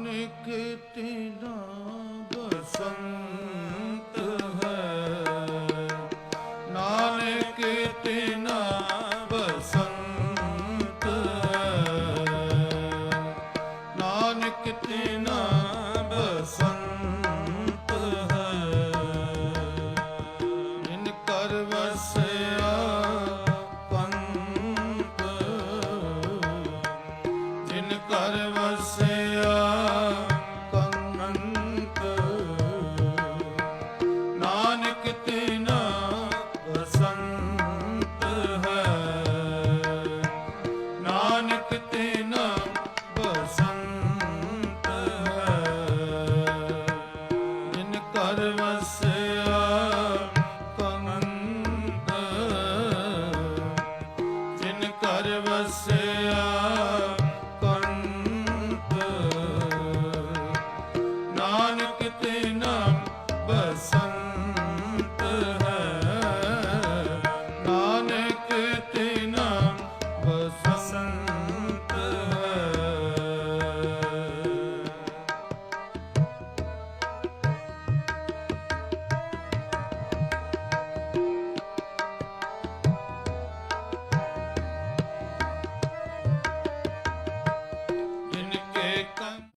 ਨਾਨਕ ਤੇਰਾ ਬਸੰਤ ਹੈ। ਨਾਨਕ ਤੇਰਾ ਬਸੰਤ ਹੈ। ਨਾਨਕ ਬਸੰਤ ਹੈ। ਜਿਨ ਜਿਨ ਕਰ ਵਸਿਆ ਨਾਨਕ ਤਿਨਾ ਬਸੰਤ ਹੈ। ਨਾਨਕ ਤਿਨਾ ਬਸੰਤ ਜਿਨ ਕਰ ਵਸਿਆ ਕੰਨੰਤ ਜਿਨ ਵਸਿਆ ਨਾਨਕ ਤੇ ਨਾ